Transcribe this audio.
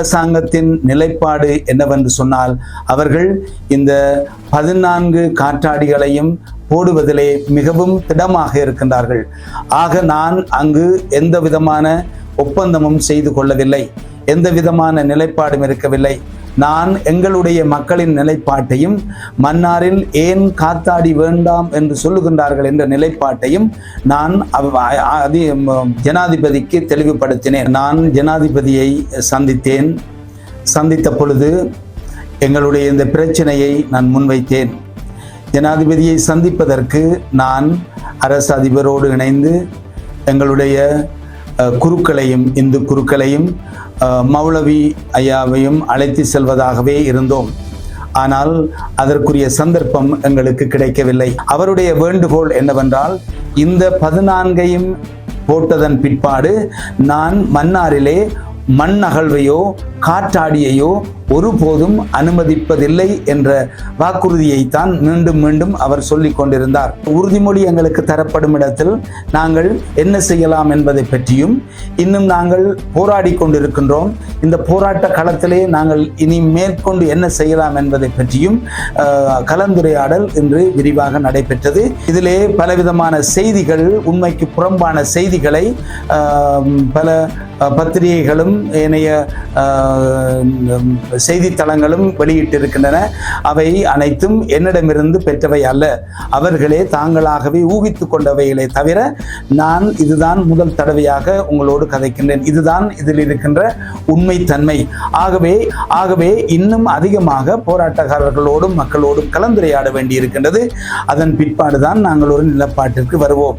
அரசாங்கத்தின் நிலைப்பாடு என்னவென்று சொன்னால் அவர்கள் இந்த பதினான்கு காற்றாடிகளையும் போடுவதிலே மிகவும் திடமாக இருக்கின்றார்கள். ஆக நான் அங்கு எந்த விதமான ஒப்பந்தமும் செய்து கொள்ளவில்லை. எந்த விதமான நிலைப்பாடும் இருக்கவில்லை. நான் எங்களுடைய மக்களின் நிலைப்பாட்டையும் மன்னாரில் ஏன் காத்தாடி வேண்டாம் என்று சொல்லுகின்றார்கள் என்ற நிலைப்பாட்டையும் நான் அவ- ஜனாதிபதிக்கு தெளிவுபடுத்தினேன். நான் ஜனாதிபதியை சந்தித்தேன். சந்தித்த பொழுது எங்களுடைய இந்த பிரச்சனையை நான் முன்வைத்தேன். ஜனாதிபதியை சந்திப்பதற்கு நான் அரசு அதிபரோடு இணைந்து எங்களுடைய குருக்களையும் இந்து குருக்களையும் மௌலவி ஐயாவையும் அழைத்து செல்வதாகவே இருந்தோம். ஆனால் அதற்குரிய சந்தர்ப்பம் எங்களுக்கு கிடைக்கவில்லை. அவருடைய வேண்டுகோள் என்னவென்றால் இந்த பதினான்கையும் போட்டதன் பிற்பாடு நான் மன்னாரிலே மண் அகழ்வையோ காற்றாடியையோ ஒருபோதும் அனுமதிப்பதில்லை என்ற வாக்குறுதியைத்தான் மீண்டும் மீண்டும் அவர் சொல்லிக் கொண்டிருந்தார். உறுதிமொழி எங்களுக்கு தரப்படும் இடத்தில் நாங்கள் என்ன செய்யலாம் என்பதை பற்றியும் இன்னும் நாங்கள் போராடி கொண்டிருக்கின்றோம். இந்த போராட்ட களத்திலே நாங்கள் இனி மேற்கொண்டு என்ன செய்யலாம் என்பதை பற்றியும் கலந்துரையாடல் இன்று விரிவாக நடைபெற்றது. இதிலே பலவிதமான செய்திகள் உண்மைக்கு புறம்பான செய்திகளை பல பத்திரிகைகளும் ஏனைய செய்தித்தளங்களும் வெளியிட்டிருக்கின்றன. அவை அனைத்தும் என்னிடமிருந்து பெற்றவை அல்ல. அவர்களே தாங்களாகவே ஊகித்துக் கொண்டவைகளை தவிர நான் இதுதான் முதல் தடவையாக உங்களோடு கதைக்கின்றேன். இதுதான் இதில் இருக்கின்ற உண்மைத்தன்மை. ஆகவே ஆகவே இன்னும் அதிகமாக போராட்டக்காரர்களோடும் மக்களோடும் கலந்துரையாட வேண்டியிருக்கின்றது. அதன் பிற்பாடுதான் நாங்கள் ஒரு நிலப்பாட்டிற்கு வருவோம்.